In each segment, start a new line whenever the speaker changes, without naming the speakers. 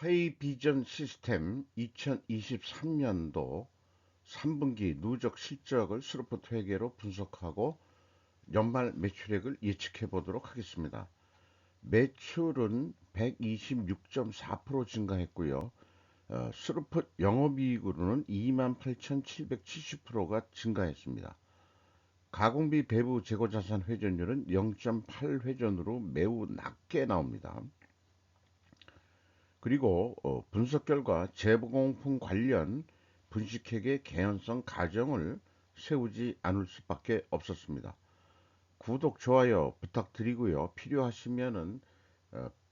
하이비전 시스템 2023년도 3분기 누적 실적을 스루프트 회계로 분석하고 연말 매출액을 예측해 보도록 하겠습니다. 매출은 126.4% 증가했고요. 어, 스루프 영업이익으로는 28,770%가 증가했습니다. 가공비 배부 재고자산 회전율은 0.8 회전으로 매우 낮게 나옵니다. 그리고 어, 분석 결과 재보공품 관련 분식회계 개연성 가정을 세우지 않을 수밖에 없었습니다. 구독, 좋아요 부탁드리고요. 필요하시면 은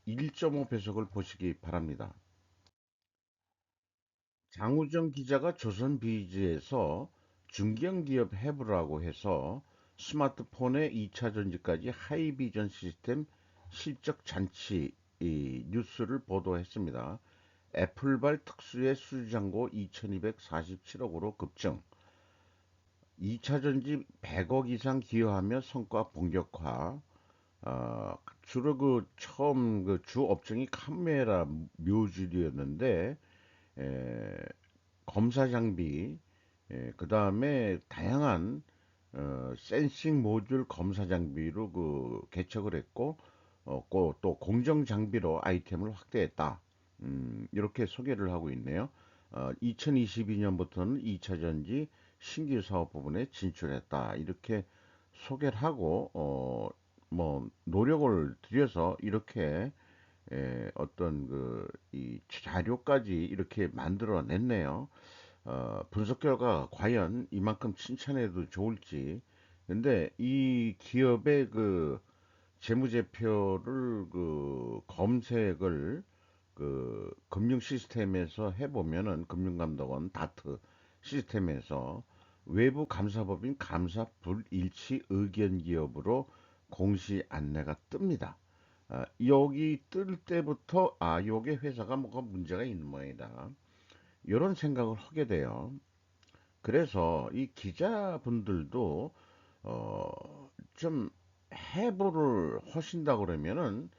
1.5배속을 어, 보시기 바랍니다. 장우정 기자가 조선비즈에서 중견기업 해부라고 해서 스마트폰의 2차 전지까지 하이비전 시스템 실적 잔치 뉴스를 보도했습니다. 애플발 특수의 수주잔고 2247억으로 급증 2차 전지 100억 이상 기여하며 성과 본격화 어, 주로 그 처음 그 주 업종이 카메라 묘질이었는데 에, 검사 장비 그 다음에 다양한 어, 센싱 모듈 검사 장비로 그 개척을 했고 어, 또 공정 장비로 아이템을 확대했다. 음, 이렇게 소개를 하고 있네요. 어, 2022년부터는 2차 전지 신규 사업 부분에 진출했다. 이렇게 소개를 하고 어, 뭐 노력을 들여서 이렇게 에, 어떤 그 이 자료까지 이렇게 만들어냈네요. 어, 분석 결과 과연 이만큼 칭찬해도 좋을지. 근데 이 기업의 그 재무제표를 그 검색을 그 금융 시스템에서 해보면은 금융감독원 다트 시스템에서 외부 감사법인 감사 불일치 의견 기업으로 공시 안내가 뜹니다. 아, 여기 뜰 때부터 아 요게 회사가 뭐가 문제가 있는 모양이다. 이런 생각을 하게 돼요. 그래서 이 기자분들도 어, 좀 해부를 하신다 그러면은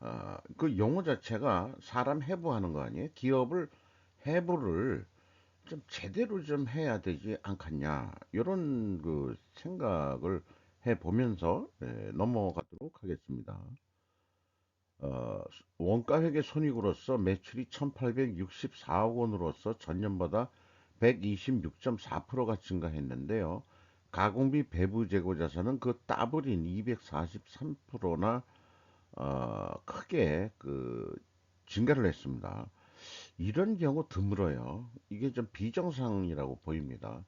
어, 그 용어 자체가 사람 해부하는 거 아니에요? 기업을 해부를 좀 제대로 좀 해야 되지 않겠냐 이런 그 생각을 해 보면서 네, 넘어가도록 하겠습니다. 어, 원가회계 손익으로서 매출이 1864억 원으로서 전년보다 126.4%가 증가했는데요. 가공비 배부 재고 자산은 그 따블인 243%나 어, 크게 그 증가를 했습니다. 이런 경우 드물어요. 이게 좀 비정상이라고 보입니다.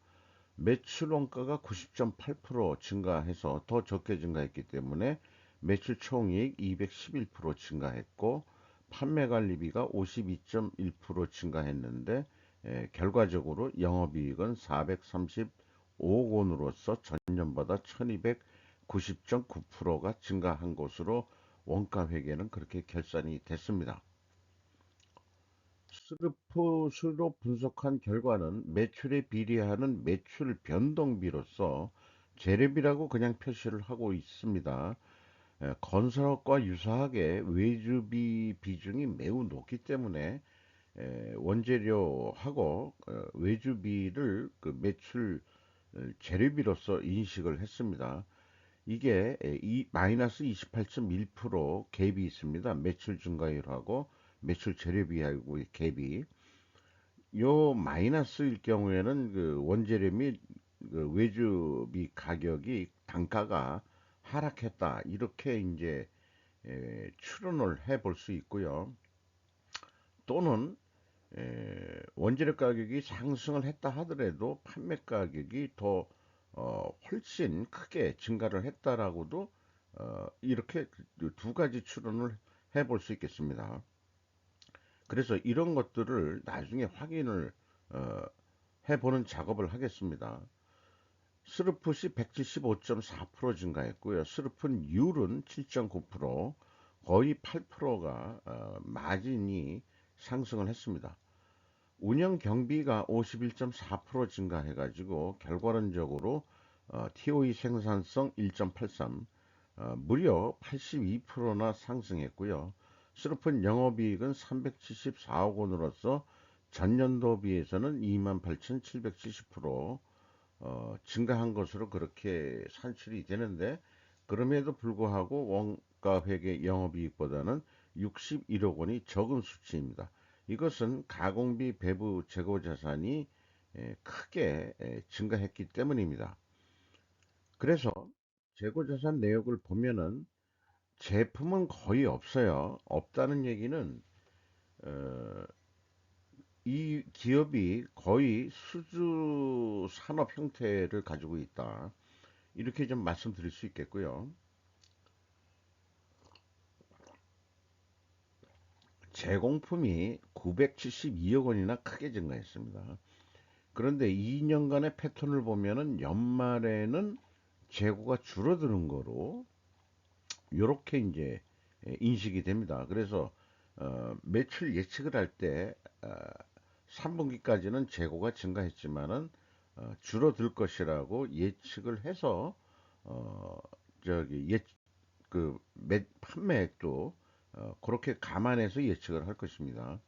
매출 원가가 90.8% 증가해서 더 적게 증가했기 때문에 매출 총이익 211% 증가했고 판매 관리비가 52.1% 증가했는데 에, 결과적으로 영업이익은 435억 원으로서 전년보다 1290.9%가 증가한 것으로 원가 회계는 그렇게 결산이 됐습니다. 스르프스로 분석한 결과는 매출에 비례하는 매출 변동비로서 재료비라고 그냥 표시를 하고 있습니다. 건설업과 유사하게 외주비 비중이 매우 높기 때문에 원재료하고 어, 외주비를 그 매출 어, 재료비로서 인식을 했습니다. 이게 마이너스 28.1% 갭이 있습니다. 매출 증가율하고 매출 재료비하고 갭이 요 마이너스일 경우에는 그 원재료 및 그 외주비 가격이 단가가 하락했다 이렇게 이제 에, 추론을 해 볼 수 있고요. 또는 에, 원재료 가격이 상승을 했다 하더라도 판매 가격이 더 어, 훨씬 크게 증가를 했다라고도 어, 이렇게 두 가지 추론을 해볼 수 있겠습니다. 그래서 이런 것들을 나중에 확인을 어, 해보는 작업을 하겠습니다. 스루풋이 175.4% 증가했고요. 스루풋 율은 7.9% 거의 8%가 어, 마진이 상승을 했습니다. 운영 경비가 51.4% 증가해 가지고 결과론적으로 어, TOE 생산성 1.83 어, 무려 82%나 상승했고요. 슬픈 영업이익은 374억 원으로서 전년도 비해서는 28,770% 어, 증가한 것으로 그렇게 산출이 되는데 그럼에도 불구하고 원가 회계 영업이익보다는 61억 원이 적은 수치입니다. 이것은 가공비 배부 재고 자산이 크게 증가했기 때문입니다. 그래서 재고 자산 내역을 보면은 제품은 거의 없어요. 없다는 얘기는 어, 이 기업이 거의 수주 산업 형태를 가지고 있다. 이렇게 좀 말씀드릴 수 있겠고요. 제공품이 972억 원이나 크게 증가했습니다. 그런데 2년간의 패턴을 보면은 연말에는 재고가 줄어드는 거로 이렇게 이제 인식이 됩니다. 그래서 어, 매출 예측을 할때 어, 3분기까지는 재고가 증가했지만은 어, 줄어들 것이라고 예측을 해서 어, 저기 예그 판매액도 어, 그렇게 감안해서 예측을 할 것입니다.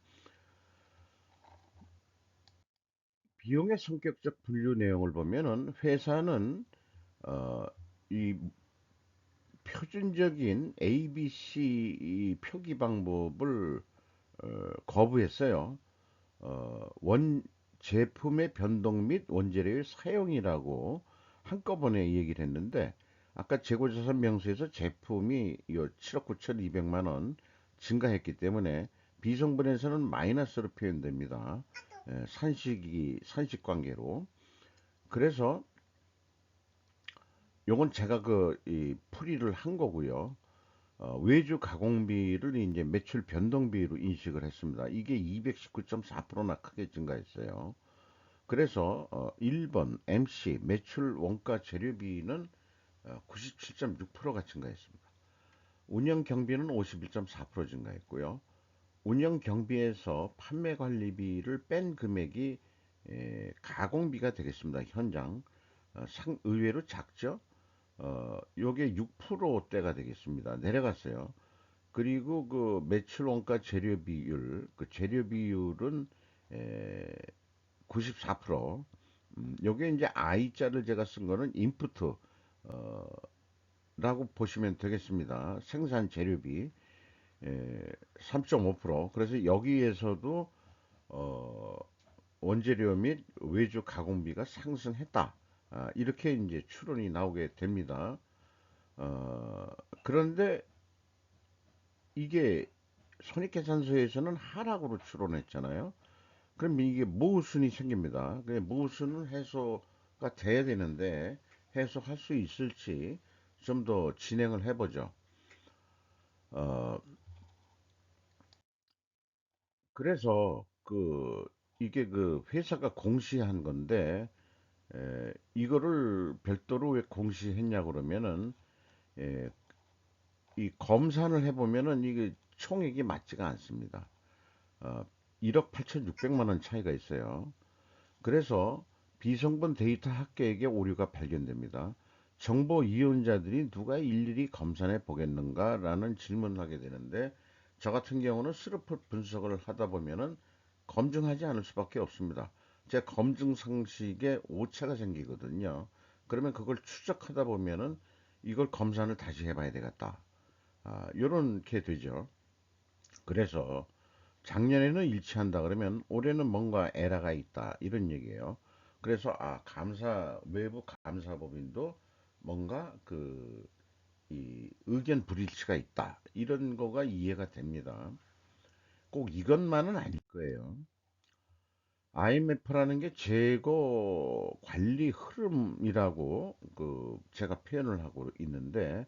비용의 성격적 분류 내용을 보면은 회사는 어, 이 표준적인 ABC 표기 방법을 어, 거부했어요. 어, 원 제품의 변동 및 원재료의 사용이라고 한꺼번에 얘기를 했는데 아까 재고자산 명수에서 제품이 7억 9천 2백만 원 증가했기 때문에 비성분에서는 마이너스로 표현됩니다. 에, 산식이 산식 관계로 그래서 요건 제가 그 풀이를 한 거고요. 어, 외주 가공비를 이제 매출 변동비로 인식을 했습니다. 이게 219.4%나 크게 증가했어요. 그래서 어, 1번 MC 매출 원가 재료비는 어, 97.6%가 증가했습니다. 운영 경비는 51.4% 증가했고요. 운영 경비에서 판매 관리비를 뺀 금액이 에, 가공비가 되겠습니다. 현장 어, 상 의외로 작죠. 어, 요게 6%대가 되겠습니다. 내려갔어요. 그리고 그 매출 원가 재료 비율, 그 재료 비율은 에, 94%. 음, 요게 이제 I자를 제가 쓴 거는 인프트 어, 라고 보시면 되겠습니다. 생산 재료비 에, 3.5% 그래서 여기에서도 어, 원재료 및 외주 가공비가 상승했다. 아, 이렇게 이제 추론이 나오게 됩니다. 어, 그런데 이게 손익계산서에서는 하락으로 추론했잖아요. 그럼 이게 모순이 생깁니다. 모순은 해소가 돼야 되는데 해소할 수 있을지 좀 더 진행을 해보죠. 어, 그래서 그 이게 그 회사가 공시한 건데 에, 이거를 별도로 왜 공시했냐 그러면은 에, 이 검산을 해보면은 이게 총액이 맞지가 않습니다. 어, 1억 8,600만 원 차이가 있어요. 그래서 비성분 데이터 학계에게 오류가 발견됩니다. 정보 이용자들이 누가 일일이 검산해 보겠는가 라는 질문을 하게 되는데 저 같은 경우는 스루프 분석을 하다 보면은 검증하지 않을 수밖에 없습니다. 제 검증 상식에 오차가 생기거든요. 그러면 그걸 추적하다 보면은 이걸 검사를 다시 해봐야 되겠다. 아, 요렇게 되죠. 그래서 작년에는 일치한다 그러면 올해는 뭔가 에러가 있다 이런 얘기예요. 그래서 아 감사 외부 감사법인도 뭔가 그 이 의견 불일치가 있다 이런 거가 이해가 됩니다. 꼭 이것만은 아닐 거예요. IMF라는 게 재고 관리 흐름이라고 그 제가 표현을 하고 있는데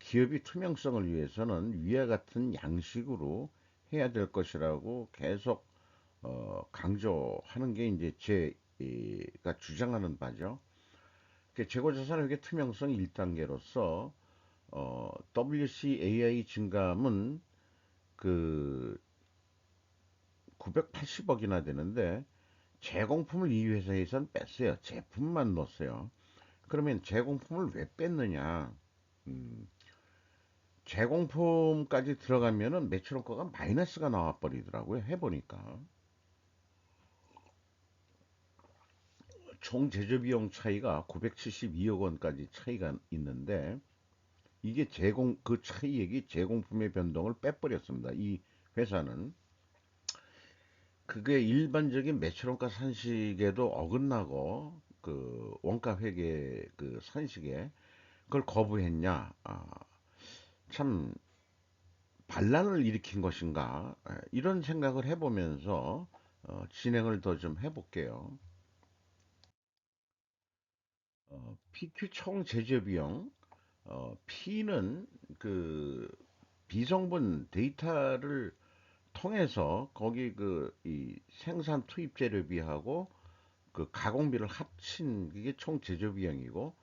기업이 투명성을 위해서는 위와 같은 양식으로 해야 될 것이라고 계속 어 강조하는 게 이제 제 가 주장하는 바죠. 재고자산회계 투명성 1단계로서 어 WCAI 증감은 그 980억이나 되는데 제공품을 이 회사에선 뺐어요. 제품만 넣었어요. 그러면 제공품을 왜 뺐느냐? 음, 재공품까지 들어가면은 매출원가가 마이너스가 나와 버리더라고요. 해보니까. 총 제조 비용 차이가 972억 원까지 차이가 있는데 이게 제공 그 차이액이 제공품의 변동을 빼버렸습니다. 이 회사는 그게 일반적인 매출원가 산식에도 어긋나고 그 원가 회계 그 산식에 그걸 거부했냐? 아, 참 반란을 일으킨 것인가? 아, 이런 생각을 해보면서 어, 진행을 더 좀 해볼게요. 어, PQ 총 제조 비용 어, P는 그 비성분 데이터를 통해서 거기 그 이 생산 투입 재료비하고 그 가공비를 합친 그게 총 제조 비용이고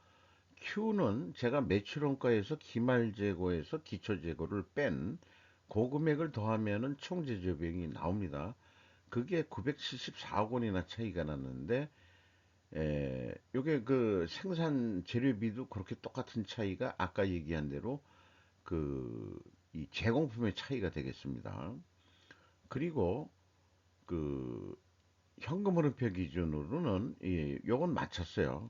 Q는 제가 매출원가에서 기말 재고에서 기초 재고를 뺀 고금액을 더하면은 총 제조 비용이 나옵니다. 그게 974억 원이나 차이가 났는데 에, 요게 그 생산 재료비도 그렇게 똑같은 차이가 아까 얘기한 대로 그 이 제공품의 차이가 되겠습니다. 그리고 그 현금 흐름표 기준으로는 이 요건 맞췄어요.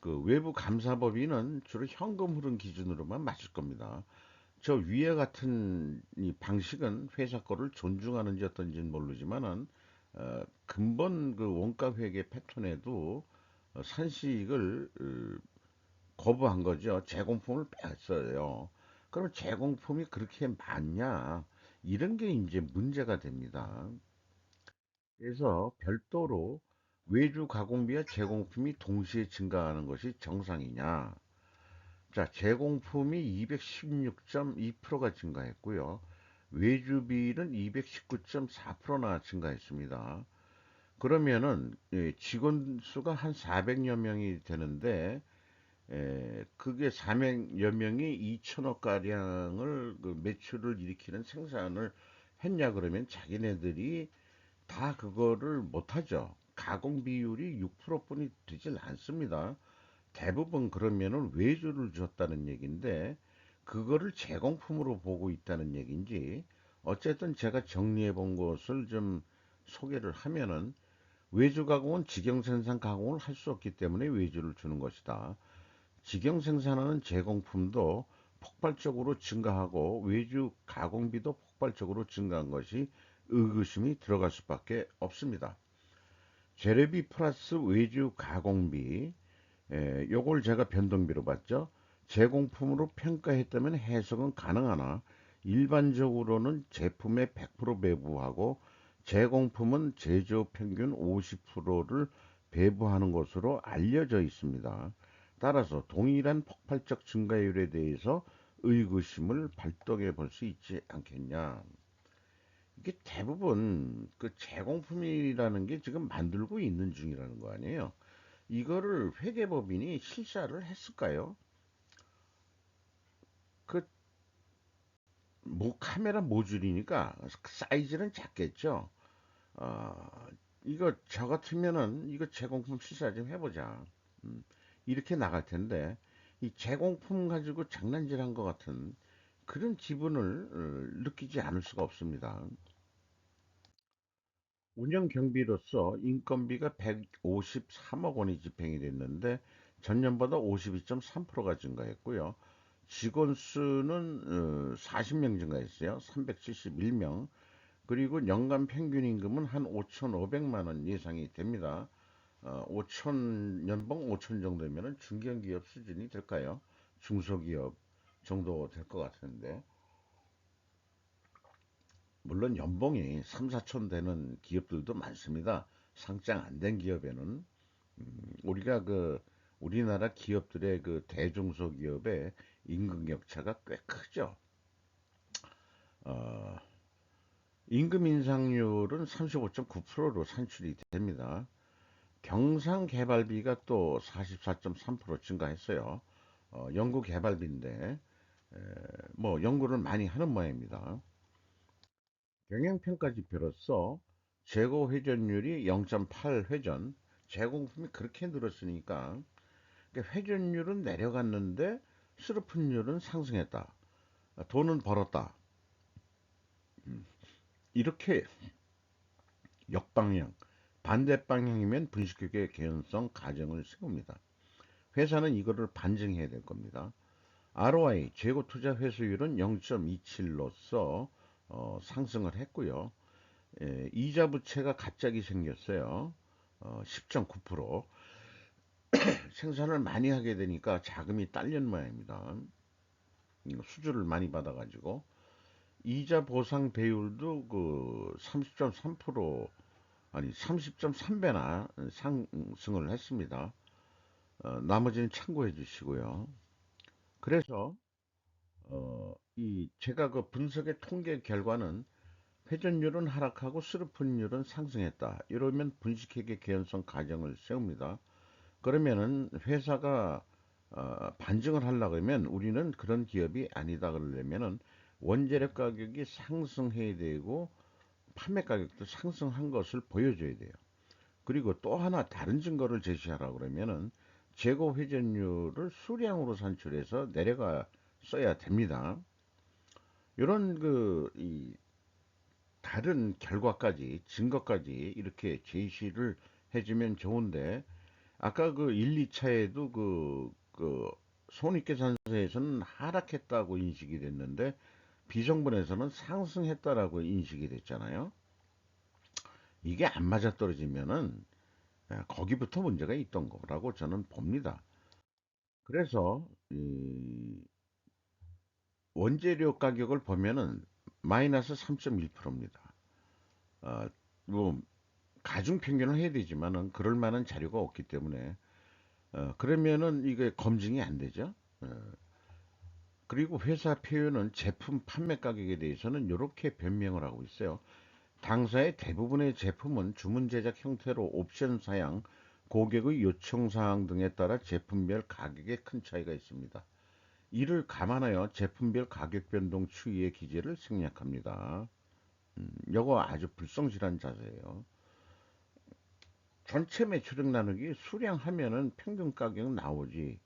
그 외부 감사법인은 주로 현금 흐름 기준으로만 맞출 겁니다. 저 위에 같은 이 방식은 회사 거를 존중하는지 어떤지는 모르지만은 어, 근본 그 원가 회계 패턴에도 어, 산식을 어, 거부한 거죠. 제공품을 뺐어요. 그럼 제공품이 그렇게 많냐? 이런 게 이제 문제가 됩니다. 그래서 별도로 외주 가공비와 제공품이 동시에 증가하는 것이 정상이냐? 자, 제공품이 216.2%가 증가했고요. 외주비는 219.4%나 증가했습니다. 그러면은 예, 직원 수가 한 400여 명이 되는데 에, 그게 400여 명이 2천억 가량을 그 매출을 일으키는 생산을 했냐 그러면 자기네들이 다 그거를 못하죠. 가공 비율이 6%뿐이 되질 않습니다. 대부분 그러면은 외주를 줬다는 얘기인데 그거를 제공품으로 보고 있다는 얘기인지 어쨌든 제가 정리해 본 것을 좀 소개를 하면은 외주 가공은 직영 생산 가공을 할 수 없기 때문에 외주를 주는 것이다. 직영 생산하는 제공품도 폭발적으로 증가하고 외주 가공비도 폭발적으로 증가한 것이 의구심이 들어갈 수밖에 없습니다. 재료비 플러스 외주 가공비 에, 요걸 제가 변동비로 봤죠. 제공품으로 평가했다면 해석은 가능하나 일반적으로는 제품의 100% 배부하고 제공품은 제조 평균 50%를 배부하는 것으로 알려져 있습니다. 따라서 동일한 폭발적 증가율에 대해서 의구심을 발동해 볼 수 있지 않겠냐. 이게 대부분 그 제공품이라는 게 지금 만들고 있는 중이라는 거 아니에요. 이거를 회계법인이 실사를 했을까요? 그, 뭐, 카메라 모듈이니까 사이즈는 작겠죠. 어, 이거 저 같으면은 이거 제공품 실사 좀 해보자. 음, 이렇게 나갈 텐데, 이 제공품 가지고 장난질한 것 같은 그런 기분을 어, 느끼지 않을 수가 없습니다. 운영 경비로서 인건비가 153억 원이 집행이 됐는데 전년보다 52.3%가 증가했고요. 직원 수는 40명 증가했어요. 371명. 그리고 연간 평균 임금은 한 5,500만 원 예상이 됩니다. 어, 5천 연봉 5천 정도면은 중견기업 수준이 될까요? 중소기업 정도 될 것 같은데. 물론 연봉이 3, 4천 되는 기업들도 많습니다. 상장 안 된 기업에는 음, 우리가 그 우리나라 기업들의 그 대중소기업의 임금 격차가 꽤 크죠. 어, 임금 인상률은 35.9%로 산출이 됩니다. 경상 개발비가 또 44.3% 증가했어요. 어, 연구 개발비인데 에, 뭐 연구를 많이 하는 모양입니다. 경영평가 지표로서 재고 회전율이 0.8 회전, 재공품이 그렇게 늘었으니까 그러니까 회전율은 내려갔는데 수르픈율은 상승했다. 돈은 벌었다. 이렇게 역방향, 반대 방향이면 분식회계 개연성 가정을 세웁니다. 회사는 이거를 반증해야 될 겁니다. ROI, 재고 투자 회수율은 0.27로서 어, 상승을 했고요. 예, 이자 부채가 갑자기 생겼어요. 어, 10.9% 생산을 많이 하게 되니까 자금이 딸린 모양입니다. 수주를 많이 받아가지고 이자 보상 배율도 그 30.3% 아니 30.3배나 상승을 했습니다. 어, 나머지는 참고해 주시고요. 그래서 어, 이 제가 그 분석의 통계 결과는 회전율은 하락하고 수르픈율은 상승했다. 이러면 분식회계 개연성 가정을 세웁니다. 그러면은 회사가 어, 반증을 하려고 하면 우리는 그런 기업이 아니다 그러려면은 원재료 가격이 상승해야 되고 판매 가격도 상승한 것을 보여줘야 돼요. 그리고 또 하나 다른 증거를 제시하라 그러면은 재고 회전율을 수량으로 산출해서 내려가 써야 됩니다. 이런 그, 이, 다른 결과까지, 증거까지 이렇게 제시를 해주면 좋은데, 아까 그 1, 2차에도 그, 그, 손익계산서에서는 하락했다고 인식이 됐는데, 비정분에서는 상승했다라고 인식이 됐잖아요. 이게 안 맞아떨어지면은, 거기부터 문제가 있던 거라고 저는 봅니다. 그래서, 이, 원재료 가격을 보면은 마이너스 3.1%입니다. 어, 뭐 가중 평균을 해야 되지만은 그럴 만한 자료가 없기 때문에 어, 그러면은 이게 검증이 안 되죠. 어, 그리고 회사 표현은 제품 판매 가격에 대해서는 이렇게 변명을 하고 있어요. 당사의 대부분의 제품은 주문 제작 형태로 옵션 사양, 고객의 요청 사항 등에 따라 제품별 가격에 큰 차이가 있습니다. 이를 감안하여 제품별 가격 변동 추이의 기재를 생략합니다. 음, 이거 아주 불성실한 자세예요. 전체 매출액 나누기 수량하면은 평균 가격 나오지.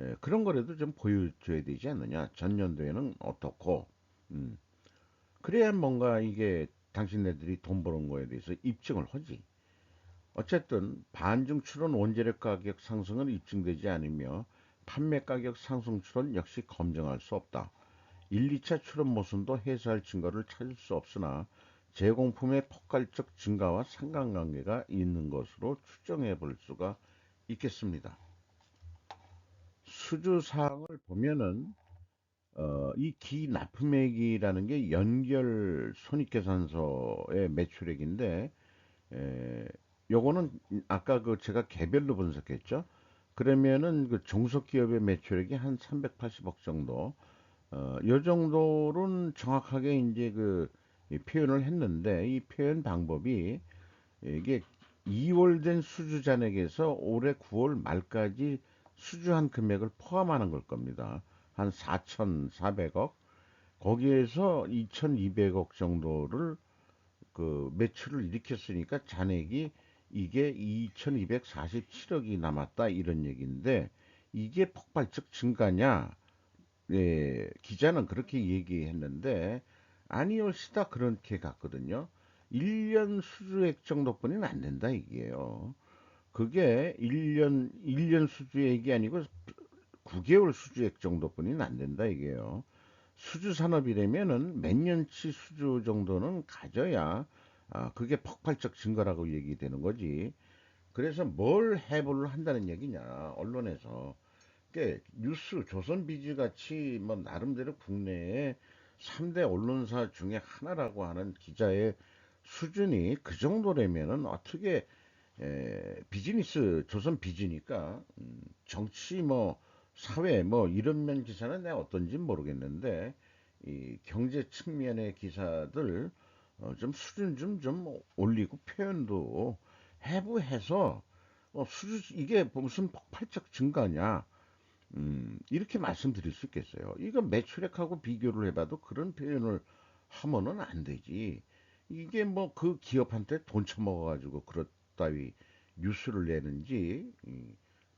예, 그런 거라도 좀 보여줘야 되지 않느냐. 전년도에는 어떻고. 음, 그래야 뭔가 이게 당신네들이 돈 버는 거에 대해서 입증을 하지. 어쨌든 반중 출원 원재료 가격 상승은 입증되지 않으며 판매 가격 상승 추론 역시 검증할 수 없다. 1, 2차 추론 모순도 해소할 증거를 찾을 수 없으나 제공품의 폭발적 증가와 상관관계가 있는 것으로 추정해 볼 수가 있겠습니다. 수주 사항을 보면은 어, 이 기납품액이라는 게 연결 손익계산서의 매출액인데 에, 요거는 아까 그 제가 개별로 분석했죠. 그러면은 그 중소기업의 매출액이 한 380억 정도, 어, 요 정도는 정확하게 이제 그 표현을 했는데 이 표현 방법이 이게 2월 된 수주 잔액에서 올해 9월 말까지 수주한 금액을 포함하는 걸 겁니다. 한 4,400억. 거기에서 2,200억 정도를 그 매출을 일으켰으니까 잔액이 이게 2247억이 남았다 이런 얘기인데 이게 폭발적 증가냐? 예, 기자는 그렇게 얘기했는데 아니올시다 그렇게 갔거든요. 1년 수주액 정도뿐이는 안 된다 이게요. 그게 1년 1년 수주액이 아니고 9개월 수주액 정도뿐이는 안 된다 이게요. 수주 산업이라면은 몇 년치 수주 정도는 가져야 아, 그게 폭발적 증거라고 얘기되는 거지. 그래서 뭘 해부를 한다는 얘기냐, 언론에서. 그 뉴스, 조선비즈 같이 뭐 나름대로 국내에 3대 언론사 중에 하나라고 하는 기자의 수준이 그 정도라면은 어떻게 에, 비즈니스 조선 비즈니까 음, 정치 뭐 사회 뭐 이런 면 기사는 내가 어떤지 모르겠는데 이 경제 측면의 기사들 어, 좀 수준 좀, 좀 올리고 표현도 해부해서 어, 수주 이게 무슨 폭발적 증가냐 음, 이렇게 말씀드릴 수 있겠어요. 이거 매출액하고 비교를 해봐도 그런 표현을 하면은 안 되지. 이게 뭐 그 기업한테 돈 처먹어가지고 그렇 다위 뉴스를 내는지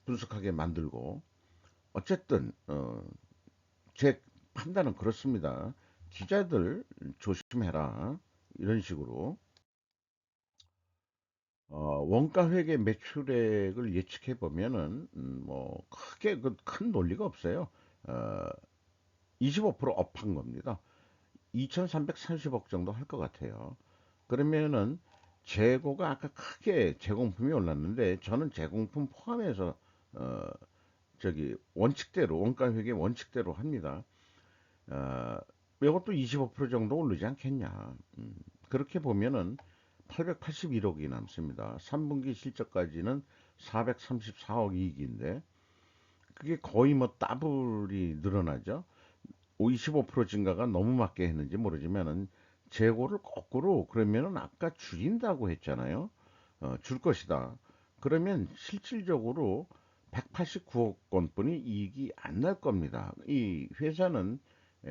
분석하게 만들고 어쨌든 어, 제 판단은 그렇습니다. 기자들 조심해라. 이런 식으로. 어, 원가 회계 매출액을 예측해 보면은 음, 뭐 크게 그 큰 논리가 없어요. 어, 25% 업한 겁니다. 2,330억 정도 할 것 같아요. 그러면은 재고가 아까 크게 제공품이 올랐는데 저는 제공품 포함해서 어 저기 원칙대로 원가 회계 원칙대로 합니다. 어 이것도 25% 정도 오르지 않겠냐. 음, 그렇게 보면은 881억이 남습니다. 3분기 실적까지는 434억 이익인데 그게 거의 뭐 더블이 늘어나죠. 25% 증가가 너무 맞게 했는지 모르지만은 재고를 거꾸로 그러면은 아까 줄인다고 했잖아요. 어, 줄 것이다. 그러면 실질적으로 189억 원뿐이 이익이 안 날 겁니다. 이 회사는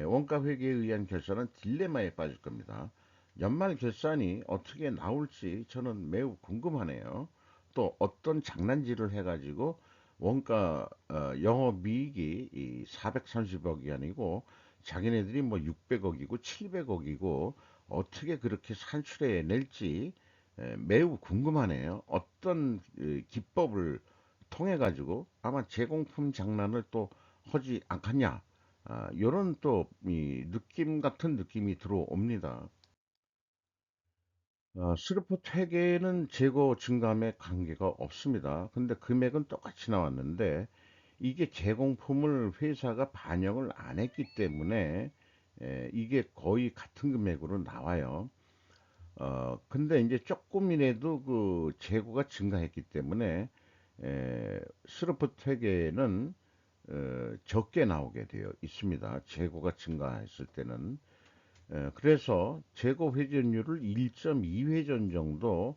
원가 회계에 의한 결산은 딜레마에 빠질 겁니다. 연말 결산이 어떻게 나올지 저는 매우 궁금하네요. 또 어떤 장난질을 해가지고 원가 어, 영업이익이 430억이 아니고 자기네들이 뭐 600억이고 700억이고 어떻게 그렇게 산출해 낼지 매우 궁금하네요. 어떤 기법을 통해 가지고 아마 제공품 장난을 또 하지 않겠냐. 아, 요런 또 느낌 같은 느낌이 들어옵니다. 어, 스루프 퇴계는 재고 증감에 관계가 없습니다. 근데 금액은 똑같이 나왔는데 이게 제공품을 회사가 반영을 안 했기 때문에 에, 이게 거의 같은 금액으로 나와요. 어, 근데 이제 조금이라도 그 재고가 증가했기 때문에 에, 스루프 퇴계는 어, 적게 나오게 되어 있습니다. 재고가 증가했을 때는. 에, 그래서 재고 회전율을 1.2회전 정도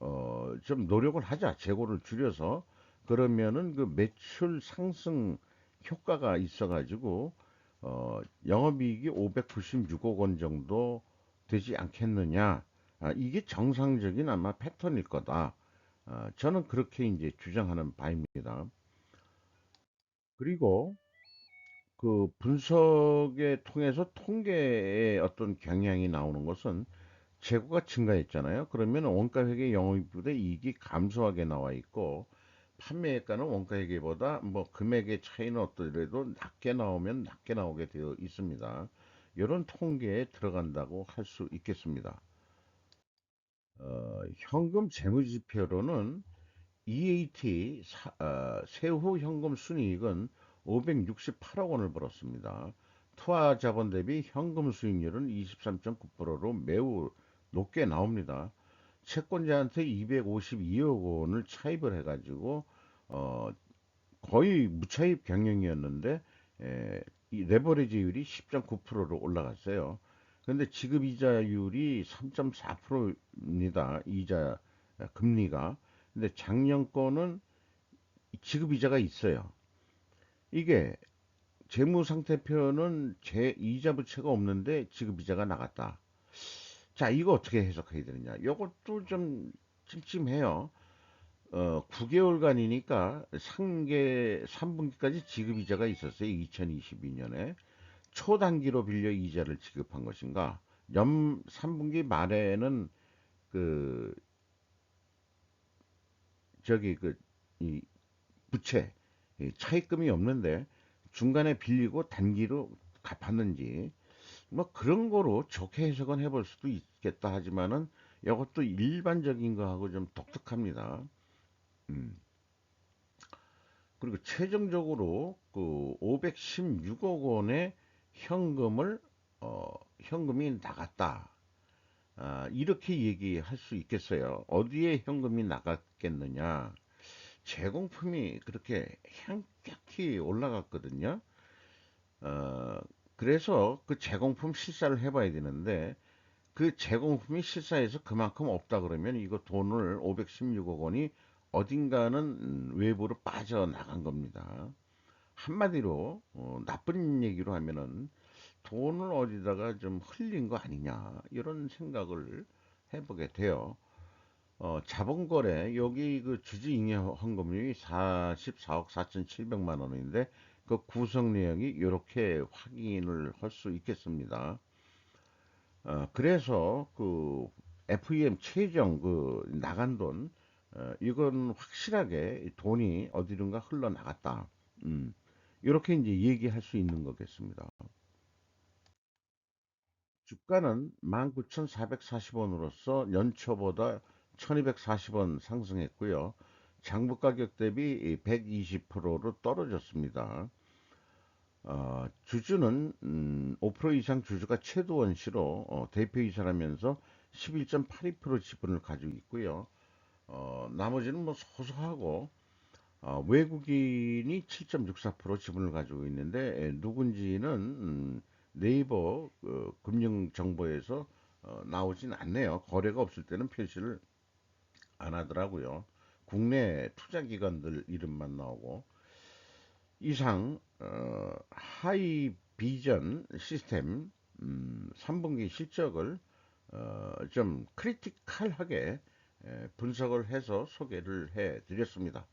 어, 좀 노력을 하자. 재고를 줄여서 그러면은 그 매출 상승 효과가 있어 가지고 어, 영업이익이 596억 원 정도 되지 않겠느냐. 아, 이게 정상적인 아마 패턴일 거다. 아, 저는 그렇게 이제 주장하는 바입니다. 그리고 그 분석에 통해서 통계의 어떤 경향이 나오는 것은 재고가 증가했잖아요. 그러면 원가 회계 영업이익보다 이익이 감소하게 나와 있고 판매액가는 원가회계보다 뭐 금액의 차이는 어떠더라도 낮게 나오면 낮게 나오게 되어 있습니다. 이런 통계에 들어간다고 할 수 있겠습니다. 어, 현금 재무지표로는 EAT 사, 어, 세후 현금 순이익은 568억 원을 벌었습니다. 투하 자본 대비 현금 수익률은 23.9%로 매우 높게 나옵니다. 채권자한테 252억 원을 차입을 해가지고 어, 거의 무차입 경영이었는데 에, 이 레버리지율이 10.9%로 올라갔어요. 근데 지급 이자율이 3.4%입니다. 이자 금리가. 근데 작년 거는 지급 이자가 있어요. 이게 재무 상태표는 제 이자 부채가 없는데 지급 이자가 나갔다. 자, 이거 어떻게 해석해야 되느냐? 이것도 좀 찜찜해요. 어, 9개월간이니까 상계 3분기까지 지급 이자가 있었어요. 2022년에. 초단기로 빌려 이자를 지급한 것인가? 연 3분기 말에는 그 저기 그 이 부채 차입금이 없는데 중간에 빌리고 단기로 갚았는지 뭐 그런 거로 좋게 해석은 해볼 수도 있겠다 하지만은 이것도 일반적인 거하고 좀 독특합니다. 음. 그리고 최종적으로 그 516억 원의 현금을 어, 현금이 나갔다. 아, 이렇게 얘기할 수 있겠어요. 어디에 현금이 나갔겠느냐? 제공품이 그렇게 향격히 올라갔거든요. 어, 그래서 그 제공품 실사를 해봐야 되는데 그 제공품이 실사해서 그만큼 없다 그러면 이거 돈을 516억 원이 어딘가는 외부로 빠져나간 겁니다. 한마디로 어, 나쁜 얘기로 하면은 돈을 어디다가 좀 흘린 거 아니냐 이런 생각을 해보게 돼요. 어, 자본거래 여기 그 주주잉여 헌금률이 44억 4,700만 원인데 그 구성 내용이 이렇게 확인을 할 수 있겠습니다. 어, 그래서 그 FEM 최종 그 나간 돈 어, 이건 확실하게 돈이 어디론가 흘러나갔다. 음, 이렇게 이제 얘기할 수 있는 거겠습니다. 주가는 19,440원으로서 연초보다 1,240원 상승했고요. 장부 가격 대비 120%로 떨어졌습니다. 어, 주주는 음, 5% 이상 주주가 최도원 씨로 어, 대표이사라면서 11.82% 지분을 가지고 있고요. 어, 나머지는 뭐 소소하고 어, 외국인이 7.64% 지분을 가지고 있는데 에, 누군지는 음, 네이버 그, 금융정보에서 어, 나오진 않네요. 거래가 없을 때는 표시를 안 하더라고요. 국내 투자기관들 이름만 나오고 이상 어, 하이 비전 시스템 음, 3분기 실적을 어, 좀 크리티컬하게 분석을 해서 소개를 해 드렸습니다.